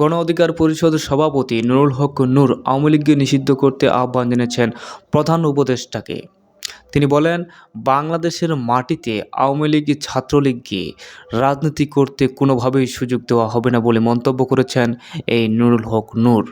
গণ অধিকার পরিষদ সভাপতি নুরুল হক নূর আওয়ামী লীগকে নিষিদ্ধ করতে আহ্বান জানিয়েছেন প্রধান উপদেষ্টাকে। তিনি বলেন, বাংলাদেশের মাটিতে আওয়ামী লীগ ছাত্রলীগকে রাজনীতি করতে কোনোভাবেই সুযোগ দেওয়া হবে না বলে মন্তব্য করেছেন এই নুরুল হক নূর।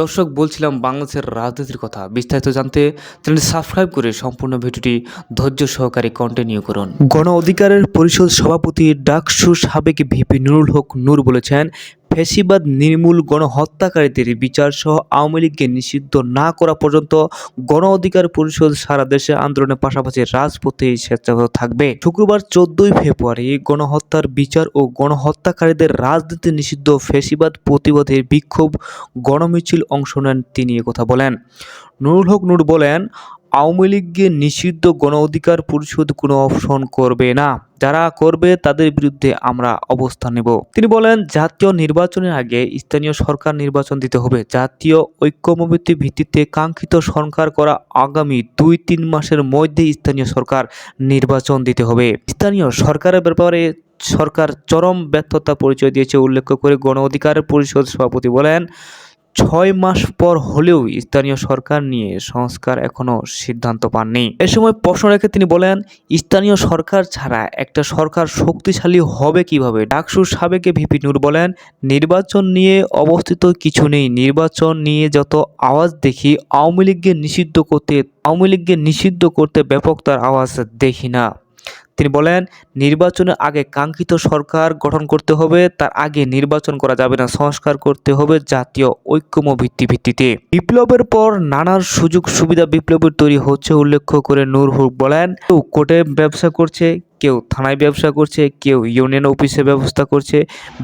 দর্শক, বলছিলাম বাংলাদেশের রাজনীতির কথা। বিস্তারিত জানতে চ্যানেলটি সাবস্ক্রাইব করে সম্পূর্ণ ভিডিওটি ধৈর্য সহকারে কন্টিনিউ করুন। গণ অধিকারের পরিষদ সভাপতি ডাকসু সাবেক ভিপি নুরুল হক নূর বলেছেন ফ্যাসিবাদ নির্মূল গণহত্যাকারীদের বিচার সহ আওয়ামী লীগকে নিষিদ্ধ না করা পর্যন্ত গণ অধিকার পরিষদ সারা দেশে আন্দোলনের পাশাপাশি রাজপথে স্বেচ্ছাগত থাকবে। শুক্রবার চোদ্দই ফেব্রুয়ারি গণহত্যার বিচার ও গণহত্যাকারীদের রাজনীতি নিষিদ্ধ ফ্যাসিবাদ প্রতিবাদে বিক্ষোভ, গণমিছিল অংশ নেন তিনি কথা বলেন। নুরুল হক নূর বলেন আওয়ামী লীগকে নিষিদ্ধ গণ অধিকার পরিষদ কোনো অপশন করবে না। যারা করবে তাদের বিরুদ্ধে আমরা অবস্থান নেব। তিনি বলেন, জাতীয় নির্বাচনের আগে স্থানীয় সরকার নির্বাচন দিতে হবে। জাতীয় ঐক্যমত্যের ভিত্তিতে কাঙ্ক্ষিত সরকার করা আগামী দুই তিন মাসের মধ্যে স্থানীয় সরকার নির্বাচন দিতে হবে। স্থানীয় সরকারের ব্যাপারে সরকার চরম ব্যর্থতা পরিচয় দিয়েছে, উল্লেখ করে গণ অধিকার পরিষদ সভাপতি বলেন ছয় মাস পর হলেও স্থানীয় সরকার নিয়ে সংস্কার এখনও সিদ্ধান্ত পাননি। এ সময় প্রশ্ন রেখে তিনি বলেন, স্থানীয় সরকার ছাড়া একটা সরকার শক্তিশালী হবে কীভাবে? ডাকসুর সাবেকে ভিপি নূর বলেন, নির্বাচন নিয়ে অবস্থিত কিছু নেই। নির্বাচন নিয়ে যত আওয়াজ দেখি, আওয়ামী লীগকে নিষিদ্ধ করতে, আওয়ামী লীগকে নিষিদ্ধ করতে ব্যাপক তার আওয়াজ দেখি না। তিনি বলেন, নির্বাচনের আগে কাঙ্ক্ষিত সরকার গঠন করতে হবে, তার আগে নির্বাচন করা যাবে না, সংস্কার করতে হবে জাতীয় ঐক্যম ভিত্তি ভিত্তিতে। বিপ্লবের পর নানান সুযোগ সুবিধা বিপ্লবের তৈরি হচ্ছে উল্লেখ করে নূর হুক বলেন, কেউ কোর্টে ব্যবসা করছে, কেউ থানায় ব্যবসা করছে, কেউ ইউনিয়ন অফিসে ব্যবস্থা করছে,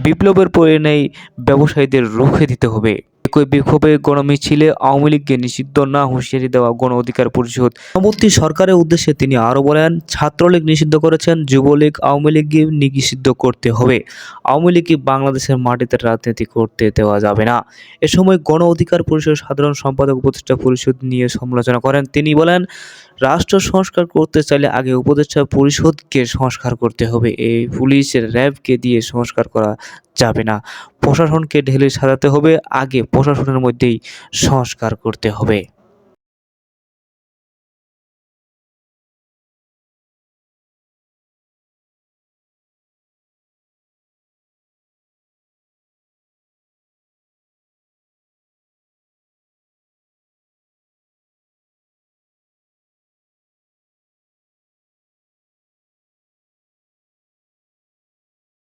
বিপ্লবের পরে নেই ব্যবসায়ীদের রুখে দিতে হবে। একই বিক্ষোভে গণমিছিলে আওয়ামী লীগকে নিষিদ্ধ না হুঁশিয়ারি দেওয়া গণ অধিকার পরিষদ। পরবর্তী সরকারের উদ্দেশ্যে তিনি আরও বলেন, ছাত্রলীগ নিষিদ্ধ করেছেন, যুবলীগ আওয়ামী লীগকে নিষিদ্ধ করতে হবে। আওয়ামী লীগকে বাংলাদেশের মাটিতে রাজনীতি করতে দেওয়া যাবে না। এ সময় গণ অধিকার পরিষদ সাধারণ সম্পাদক উপদেষ্টা পরিষদ নিয়ে সমালোচনা করেন। তিনি বলেন, রাষ্ট্র সংস্কার করতে চাইলে আগে উপদেষ্টা পরিষদকে সংস্কার করতে হবে। এই পুলিশের র্যাবকে দিয়ে সংস্কার করা যাবে না। প্রশাসনকে ঢেলে সাজাতে হবে আগে প্রশাসনের মধ্যেই সংস্কার করতে হবে।